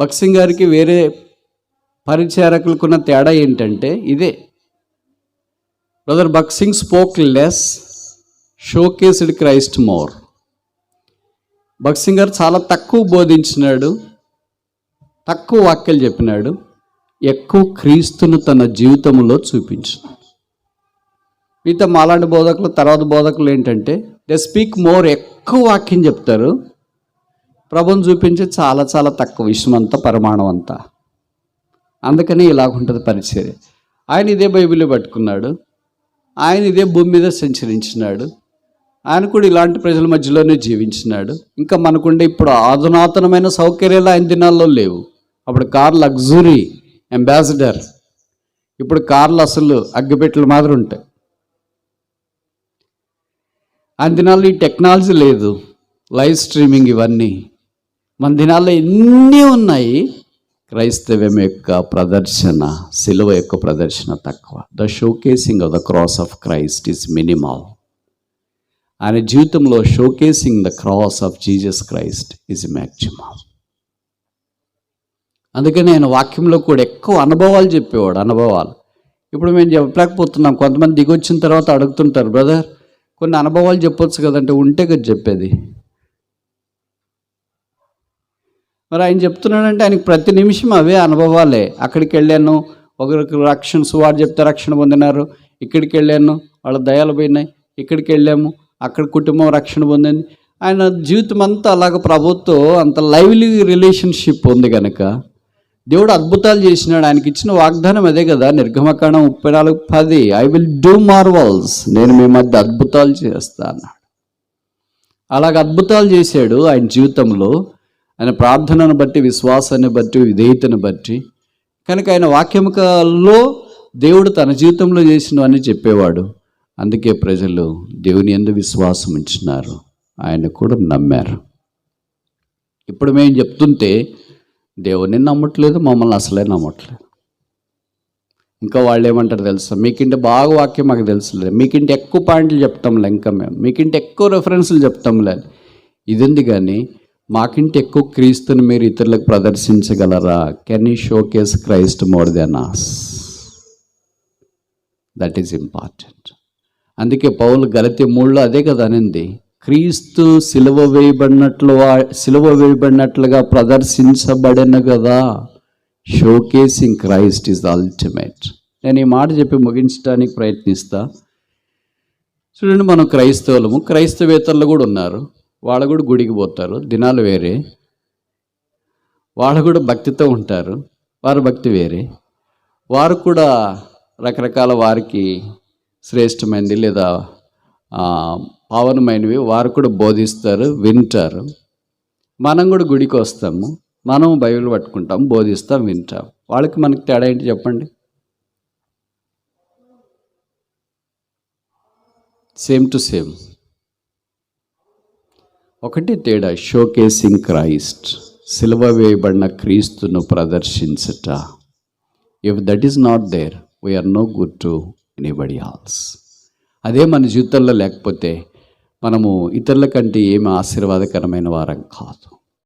భక్సింగ్ గారికి వేరే పరిచారకులకున్న తేడా ఏంటంటే ఇదే. Brother భక్సింగ్ spoke less showcased Christ more భక్సింగ్ గారు చాలా తక్కువ బోధించినాడు తక్కువ వాక్యాలు చెప్పినాడు ఎక్కువ క్రీస్తును తన జీవితంలో చూపించినాడు. మిగతా మాలాంటి బోధకులు తర్వాత బోధకులు ఏంటంటే దే స్పీక్ మోర్ ఎక్కువ వాక్యం చెప్తారు ప్రభుని చూపించే చాలా చాలా తక్కువ విషయం అంతా పరిమాణం అంతా. అందుకని ఇలాగుంటుంది పరిచర్య. ఆయన ఇదే బైబిల్ పట్టుకున్నాడు. ఆయన ఇదే భూమి మీద సంచరించినాడు. ఆయన కూడా ఇలాంటి ప్రజల మధ్యలోనే జీవించినాడు. ఇంకా మనకుండే ఇప్పుడు అధునాతనమైన సౌకర్యాలు ఆయన దినాల్లో లేవు. అప్పుడు కార్ లగ్జరీ అంబాసిడర్. ఇప్పుడు కార్లు అసలు అగ్గిపెట్టెల మాదిరి ఉంటాయి. ఆయన దినాల్లో ఈ టెక్నాలజీ లేదు. లైవ్ స్ట్రీమింగ్ ఇవన్నీ. మన దినాల్లో ఎన్ని ఉన్నాయి? క్రైస్తవ్యం యొక్క ప్రదర్శన సిలువ యొక్క ప్రదర్శన తక్కువ. The showcasing of the cross of Christ is minimal ఆయన జీవితంలో showcasing the cross of Jesus Christ is maximum అందుకని నేను వాక్యంలో కూడా ఎక్కువ అనుభవాలు చెప్పేవాడు అనుభవాలు. ఇప్పుడు మేము చెప్పలేకపోతున్నాం. కొంతమంది దిగొచ్చిన తర్వాత అడుగుతుంటారు బ్రదర్ కొన్ని అనుభవాలు చెప్పొచ్చు కదంటే ఉంటే కదా చెప్పేది. మరి ఆయన చెప్తున్నాడంటే ఆయనకి ప్రతి నిమిషం అవే అనుభవాలే. అక్కడికి వెళ్ళాను ఒకరికి రక్షణ సువారు చెప్తే రక్షణ పొందినారు. ఇక్కడికి వెళ్ళాను వాళ్ళ దయాలు పోయినాయి. ఇక్కడికి వెళ్ళాము అక్కడ కుటుంబం రక్షణ పొందింది. ఆయన జీవితం అంతా అలాగ ప్రభుత్వం అంత లైవ్లీ రిలేషన్షిప్ ఉంది కనుక దేవుడు అద్భుతాలు చేసినాడు. ఆయనకి ఇచ్చిన వాగ్దానం అదే కదా నిర్గమకాండం ముప్పై నాలుగు పది ఐ విల్ డూ మార్వల్స్ నేను మీ మధ్య అద్భుతాలు చేస్తాను అలాగ అద్భుతాలు చేశాడు ఆయన జీవితంలో. ఆయన ప్రార్థనను బట్టి విశ్వాసాన్ని బట్టి విధేయతను బట్టి కనుక ఆయన వాక్యముకల్లో దేవుడు తన జీవితంలో చేసినవన్నీ చెప్పేవాడు. అందుకే ప్రజలు దేవుని ఎందు విశ్వాసం ఉంచినారు. ఆయన కూడా నమ్మారు. ఇప్పుడు మేము చెప్తుంటే దేవుని నమ్మట్లేదు మమ్మల్ని అసలే నమ్మట్లేదు. ఇంకా వాళ్ళు ఏమంటారు తెలుసా? మీకింటే బాగా వాక్యం మాకు తెలుసులేదు. మీకింటే ఎక్కువ పాయింట్లు చెప్తాంలే ఇంకా మేము. మీకింటే ఎక్కువ రెఫరెన్స్లు చెప్తాంలే. ఇది ఉంది కానీ మాకింటే ఎక్కువ క్రీస్తుని మీరు ఇతరులకు ప్రదర్శించగలరా? Can you showcase Christ more than as that is important అందుకే పౌలు గలతి మూడులో అదే కదా అనింది. క్రీస్తు సిలువ వేయబడినట్లు సిలువ వేయబడినట్లుగా ప్రదర్శించబడిన కదా. షోకేసింగ్ క్రైస్ట్ ఈజ్ అల్టిమేట్ నేను ఈ మాట చెప్పి ముగించడానికి ప్రయత్నిస్తా. చూడండి మనం క్రైస్తవులము. క్రైస్తవేతరులు కూడా ఉన్నారు. వాళ్ళు కూడా గుడికి పోతారు. దినాలు వేరే. వాళ్ళు కూడా భక్తితో ఉంటారు. వారి భక్తి వేరే. వారు కూడా రకరకాల వారికి శ్రేష్టమైనది లేదా పావనమైనవి వారు కూడా బోధిస్తారు వింటారు. మనం కూడా గుడికి వస్తాము. మనం బైబిల్ పట్టుకుంటాం బోధిస్తాం వింటాం. వాళ్ళకి మనకి తేడా ఏంటి చెప్పండి? సేమ్ టు సేమ్ ఒకటి తేడా షోకేసింగ్ క్రైస్ట్ సిలువ వేయబడిన క్రీస్తును ప్రదర్శించట. If that is not there we're no good to anybody else అదే మన జీవితంలో లేకపోతే మనము ఇతరుల కంటే ఏమి ఆశీర్వాదకరమైన వారం కాదు.